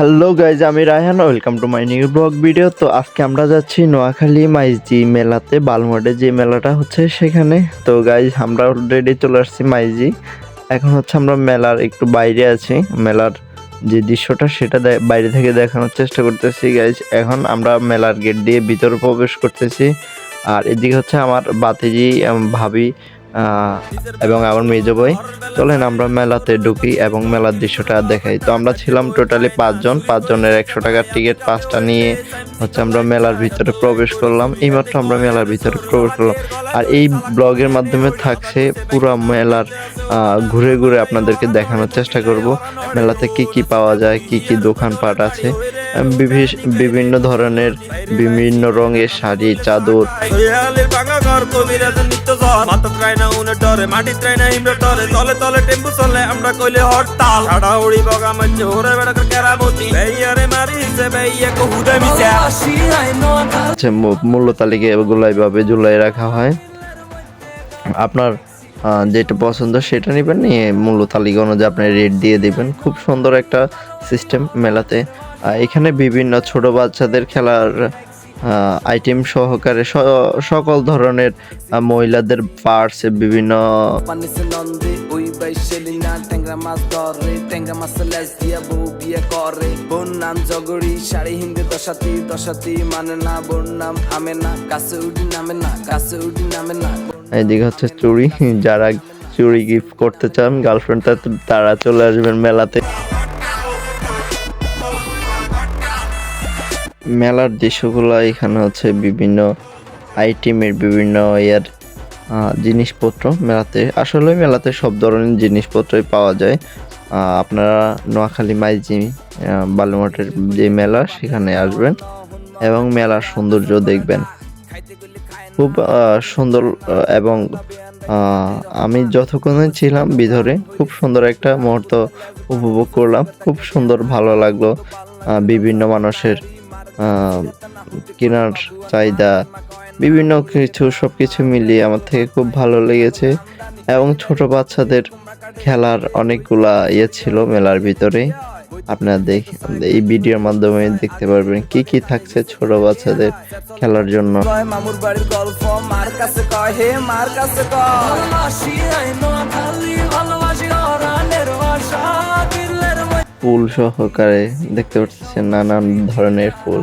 Hello guys আমি Raihan welcome to my new blog video তো আজকে আমরা যাচ্ছি নোয়াখালী মাইজি মেলাতে বালমোড়ে যে মেলাটা হচ্ছে সেখানে। তো গাইজ আমরা অলরেডি চলে আসছি মাইজি এখন হচ্ছে আমরা মেলার একটু বাইরে আছি। মেলার যে দৃশ্যটা সেটা বাইরে থেকে দেখানোর চেষ্টা করতেছি গাইজ এখন আমরা মেলার গেট দিয়ে ভিতরে প্রবেশ করতেছি। আর এদিকে হচ্ছে আমার বাতিজি ভাবি এবং আমার মেজো ভাই চলেন আমরা মেলাতে ঢুকি এবং মেলার দৃশ্যটা দেখাই। তো আমরা ছিলাম টোটালি পাঁচজন, পাঁচজনের একশো টাকার টিকিট, পাঁচটা নিয়ে হচ্ছে আমরা মেলার ভিতরে প্রবেশ করলাম। এইমাত্র আমরা মেলার ভিতরে প্রবেশ করলাম। আর এই ব্লগের মাধ্যমে থাকছে পুরো মেলার ঘুরে ঘুরে আপনাদেরকে দেখানোর চেষ্টা করব। মেলাতে কি কি পাওয়া যায়, কি কি দোকানপাট আছে বিভিন্ন ধরনের বিভিন্ন রঙের শাড়ি, চাদর। না উনে ডরে, মাটি না ডরে। তলে তলে টেম্পু চলে, আমরা কইলে হরতাল। উড়ি বগা মাঝে বেড়া কেরামতি বেইয়ারে মারিছে, বেইয়া কো হুদে মিছে। হচ্ছে মূ- মূল্য তালিকা এগুলো এইভাবে ঝুলাই রাখা হয়। আপনার যেটা পছন্দ সেটা নেবেন, নিয়ে মূল্য তালিকা অনুযায়ী আপনি রেট দিয়ে দিবেন। খুব সুন্দর একটা সিস্টেম মেলাতে। এখানে বিভিন্ন ছোট বাচ্চাদের খেলার আইটেম সহকারে সকল ধরনের মহিলাদের পার্টস বিভিন্ন এদিকে হচ্ছে চুড়ি যারা চুড়ি গিফট করতে চান গার্লফ্রেন্ড তারা চলে আসবেন মেলাতে। মেলার দৃশ্যগুলো এখানে হচ্ছে বিভিন্ন আইটেমের বিভিন্ন ইয়ার জিনিসপত্র মেলাতে। আসলে মেলাতে সব ধরনের জিনিসপত্রই পাওয়া যায়। আপনারা নোয়াখালী মাইজি বালুমাটের যে মেলা, সেখানে আসবেন এবং মেলার সৌন্দর্য দেখবেন। খুব সুন্দর এবং আমি যতক্ষণে ছিলাম ভিতরে, খুব সুন্দর একটা মুহূর্ত উপভোগ করলাম। খুব সুন্দর, ভালো লাগল বিভিন্ন মানুষের কেনার চাহিদা বিভিন্ন কিছু সব কিছু মিলিয়ে আমার থেকে খুব ভালো লেগেছে। এবং ছোট বাচ্চাদের খেলার অনেকগুলা ইয়ে ছিল মেলার ভিতরে। আপনারা দেখ এই ভিডিওর মাধ্যমে দেখতে পারবেন কি কি থাকছে ছোট বাচ্চাদের খেলার জন্য। মামুর বাড়ির গল্প মার কাছে কয় হে মার কাছে কয়। ভালোবাসি আইনো খালি ভালোবাসি অরানের ভাষা দিলের ফুল সহকারে দেখতে পাচ্ছেন নানান ধরনের ফুল।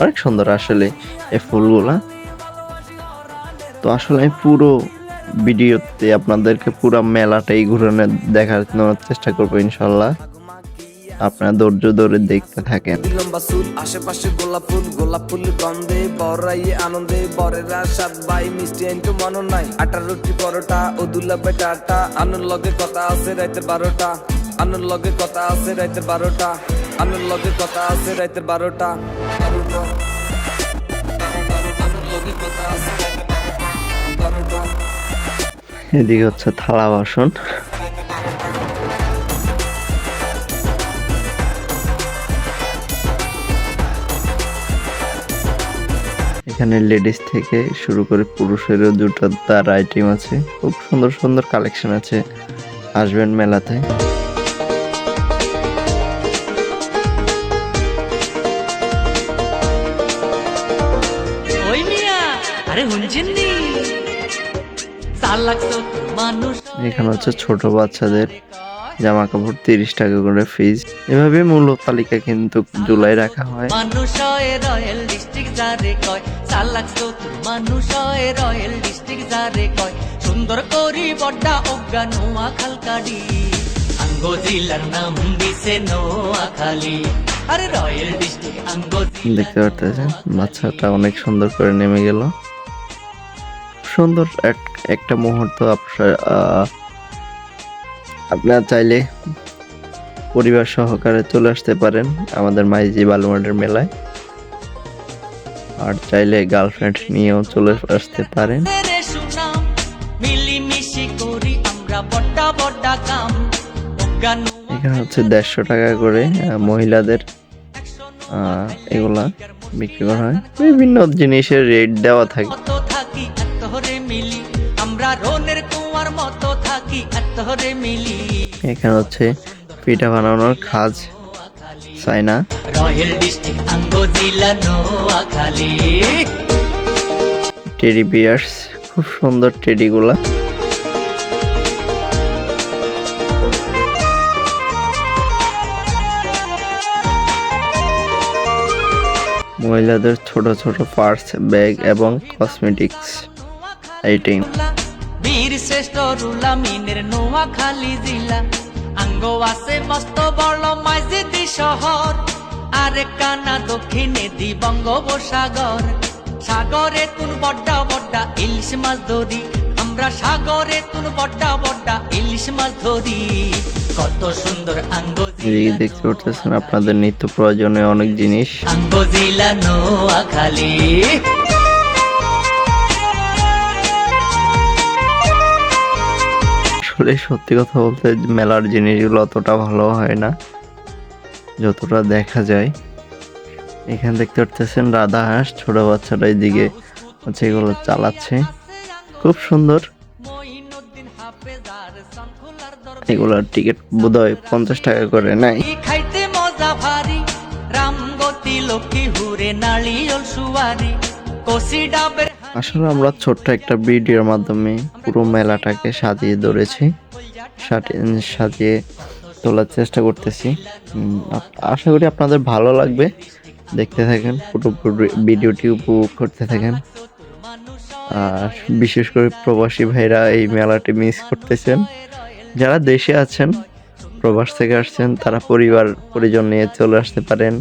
অনেক সুন্দর আসলে এই ফুলগুলা। তো আসলে আমি পুরো ভিডিওতে আপনাদেরকে পুরো মেলাটাই ঘুরানো দেখানোর চেষ্টা করব ইনশাল্লাহ। আপনারা ধৈর্য ধরে দেখতে থাকেন। আশেপাশে গোলাপ ফুল গোলাপ ফুল গন্ধে বড়াইয়ে আনন্দে বরেরা সাত ভাই মিষ্টি আইনটু মন নাই। আটা রুটি পরোটা ও দুলা বেটাটা আনুর লগে কথা আছে রাইতে বারোটা। আনুর লগে কথা আছে রাইতে বারোটা। আনুর লগে কথা আছে রাইতে বারোটা। এদিকে হচ্ছে থালা বাসন। এখানে লেডিস থেকে শুরু করে পুরুষেরও দুটো তার আইটেম আছে। খুব সুন্দর সুন্দর কালেকশন আছে। আসবেন মেলাতে। আরে এখানে হচ্ছে ছোট বাচ্চাদের জামা কাপড় তিরিশ টাকা করে ফিজ এভাবে মূল্য তালিকা কিন্তু জুলাই রাখা হয়। সুন্দর করি বড্ডা অজ্ঞা নোয়া খালকাডি আঙ্গ জেলার নাম দিছে নোয়া খালি দেখতে পারতেছেন? বাচ্চাটা অনেক সুন্দর করে নেমে গেল। সুন্দর এক- একটা মুহূর্ত আপনার আপনারা চাইলে পরিবার সহকারে চলে আসতে পারেন আমাদের মাইজি বালুমাটের মেলায়। আর চাইলে গার্লফ্রেন্ড নিয়েও চলে আসতে পারেন। এখানে হচ্ছে দেড়শো টাকা করে মহিলাদের এগুলা বিক্রি করা হয়। বিভিন্ন জিনিসের রেট দেওয়া থাকে। আমরা রোনের কুয়ার মতো থাকি এতরে মিলি। এখানে হচ্ছে পিঠা বানানোর খাজ চায় না ডিস্ট্রিক্ট আঙ্গো জেলা নোয়াখালী। টেডি বিয়ার্স খুব সুন্দর টেডিগুলা। মহিলাদের ছোট ছোট পার্স ব্যাগ এবং কসমেটিক্স আইটেম বীর শ্রেষ্ঠ রুলা মিনের নোয়াখালী জেলা। আঙ্গো আছে মস্ত বড় মাইজিদি শহর। আরে কানা দক্ষিণে দি বঙ্গোপসাগর। সাগরে তুন বড্ডা বড্ডা ইলিশ মাছ ধরি। আমরা সাগরে তুন বড্ডা বড্ডা ইলিশ মাছ ধরি। কত সুন্দর আঙ্গো দেখতে পাচ্ছেন আপনাদের নিত্য প্রয়োজনীয় অনেক জিনিস। আঙ্গো জেলা নোয়াখালী। আসলে সত্যি কথা বলতে মেলার জিনিসগুলো অতটা ভালো হয় না, যতটা দেখা যায়। এখানে দেখতে পাচ্ছেন রাধা হাঁস, ছোট বাচ্চাটা এদিকে হচ্ছে এগুলো চালাচ্ছে। খুব সুন্দর। এগুলোর টিকিট বোধহয় পঞ্চাশ টাকা করে নেয় খাইতে মজা ভারী লক্ষ্মী হুরে নালিয়ল সুয়ারি, কষি ডাবের আসলে আমরা ছোট্ট একটা ভিডিওর মাধ্যমে পুরো মেলাটাকে সাজিয়ে ধরেছি সাজিয়ে তোলার চেষ্টা করতেছি। আশা করি আপনাদের ভালো লাগবে। দেখতে থাকেন, পুরো ভিডিওটি উপভোগ করতে থাকেন। আর বিশেষ করে প্রবাসী ভাইরা এই মেলাটি মিস করতেছেন। যারা দেশে আছেন, প্রবাস থেকে আসছেন, তারা পরিবার, পরিজন নিয়ে চলে আসতে পারেন।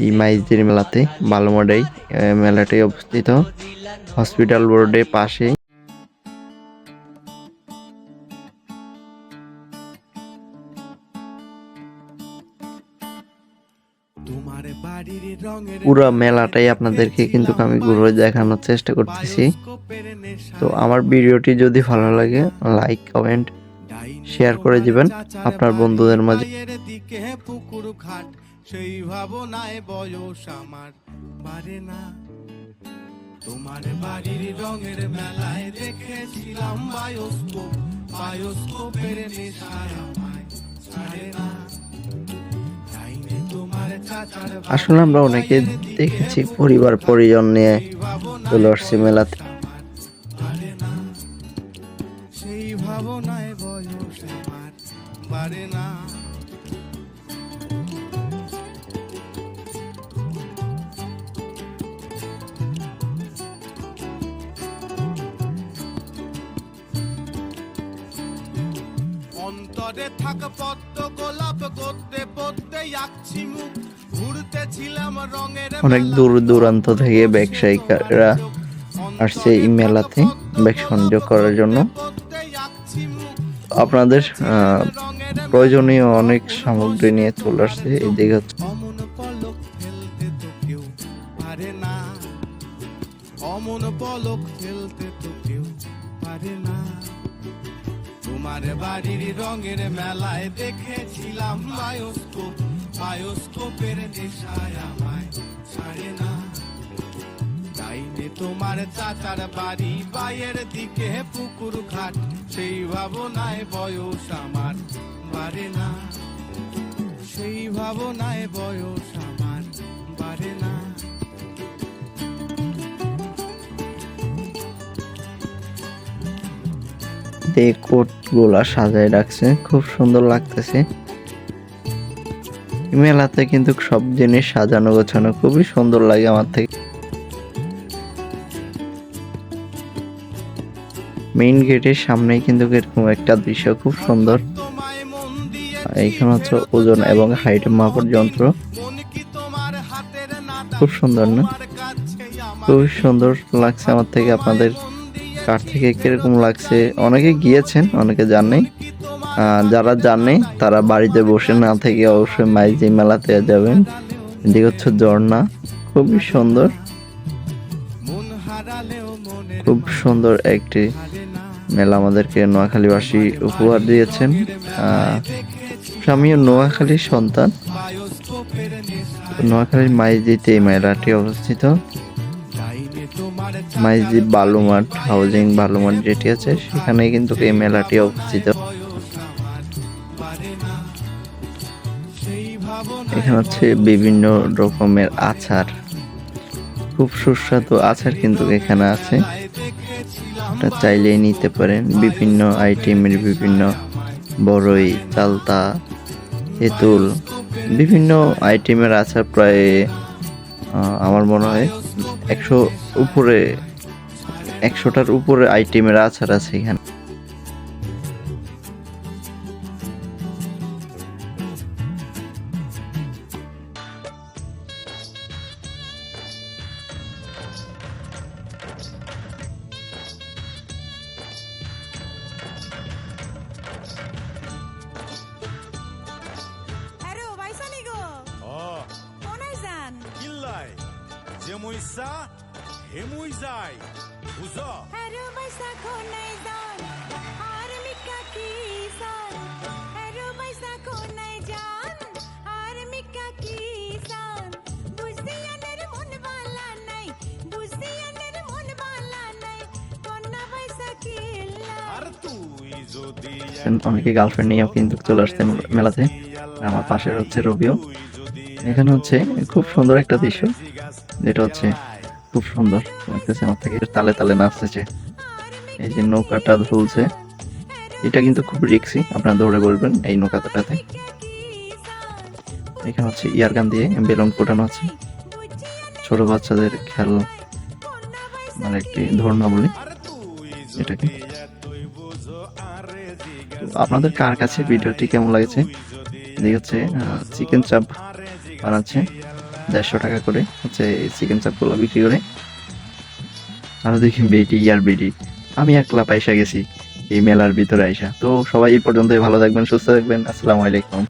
এই মাইজদির মেলাতে, বালুমাডাই মেলাটি অবস্থিত। হসপিটাল রোডের পাশে। পুরো মেলাটাই আপনাদেরকে কিন্তু আমি ঘুরে দেখানোর চেষ্টা করতেছি। তো আমার ভিডিওটি যদি ভালো লাগে, লাইক, কমেন্ট, শেয়ার করে দিবেন। আপনার বন্ধুদের মাঝে। সেই ভাবনায় বয়স আমার পারে না। তোমার বাড়ির রঙের মেলায় দেখেছিলাম বায়োস্কোপ বায়োস্কোপের নেশায় আমায় ছাড়ে না। আসলে আমরা অনেকে দেখেছি পরিবার পরিজন নিয়ে চলে আসছি মেলাতে। অন্তরে থাক পদ্ম গোলাপ করতে পড়তে আঁকছি মুখ। ঘুরতেছিলাম রঙের অনেক দূর দূরান্ত থেকে ব্যবসায়িকরা আসছে এই মেলাতে ব্যবসা বাণিজ্য করার জন্য। আপনাদের প্রয়োজনীয় অনেক সামগ্রী নিয়ে চলে আসছে এই হচ্ছে অমন পলক ফেলতে তো কেউ পারে না। তোমার বাড়ির রঙের মেলায় দেখেছিলাম বায়োস্কোপ বায়োস্কোপের নেশায় আমায় ছাড়ে না। ডাইনে তোমার চাচার বাড়ি বাইয়ের দিকে পুকুর ঘাট। সেই ভাবনায় বয়স আমার বাড়ে না। সেই ভাবনায় বয়স আমার বাড়ে না। দিয়ে কোটগুলা সাজায় রাখছে। খুব সুন্দর লাগতেছে। মেলাতে কিন্তু সব জিনিস সাজানো গোছানো খুবই সুন্দর লাগে আমার থেকে। মেইন গেটের সামনেই কিন্তু এরকম একটা দৃশ্য খুব সুন্দর। এইখানে হচ্ছে ওজন এবং হাইট মাপার যন্ত্র। খুব সুন্দর না? খুবই সুন্দর লাগছে আমার থেকে আপনাদের কার থেকে কীরকম লাগছে? অনেকে গিয়েছেন অনেকে আহ, যারা জানে তারা বাড়িতে বসে না থেকে অবশ্যই মাইজি মেলাতে যাবেন। এদিকে হচ্ছে ঝর্ণা খুবই সুন্দর। খুব সুন্দর একটি মেলা আমাদেরকে নোয়াখালীবাসী উপহার দিয়েছেন। আমিও নোয়াখালীর সন্তান। নোয়াখালীর মাইজিতে এই মেলাটি অবস্থিত। মাইজি বালুমাঠ, হাউজিং বালুমাঠ যেটি আছে সেখানে কিন্তু এই মেলাটি অবস্থিত। এখানে হচ্ছে বিভিন্ন রকমের আচার। খুব সুস্বাদু আচার কিন্তু এখানে আছে। এটা চাইলেই নিতে পারেন। বিভিন্ন আইটেমের বিভিন্ন বড়ই চালতা তেঁতুল, বিভিন্ন আইটেমের আচার প্রায় আমার মনে হয় একশো উপরে একশোটার উপরে আইটেমের আচার আছে এখানে। যে মইসা হে মুই যাই বুঝ যান আর মিকা কি সান যান আর মিকা কি সান বুঝদি আনের মন বালা নাই বুঝদি আনের মন বালা নাই কিল্লা আর তুই যদি অনেকে গার্লফ্রেন্ড নিয়েও কিন্তু চলে আসছে মেলাতে। আমার পাশের হচ্ছে রবিও এখানে হচ্ছে খুব সুন্দর একটা দৃশ্য। যেটা হচ্ছে খুব সুন্দর। লাগতেছে আমার থেকে। তালে তালে নাচতেছে। এই যে নৌকাটা ঝুলছে এটা কিন্তু খুব রিক্সি। আপনারা দৌড়ে বলবেন এই নৌকাটাতে। এখানে হচ্ছে ইয়ারগান দিয়ে বেলুন ফোটানো আছে। ছোট বাচ্চাদের খেল মানে একটি ধর্ণা বলি এটাকে আপনাদের কার কাছে ভিডিওটি কেমন লাগছে? হচ্ছে চিকেন চাপ বানাচ্ছে। দেড়শো টাকা করে হচ্ছে চিকেন চাপগুলো বিক্রি করে। আর দেখি বেটি আর বেটি। আমি একলা পাইসা গেছি এই মেলার ভিতরে আইসা। তো সবাই এই পর্যন্তই, ভালো থাকবেন, সুস্থ থাকবেন। আসসালামু আলাইকুম।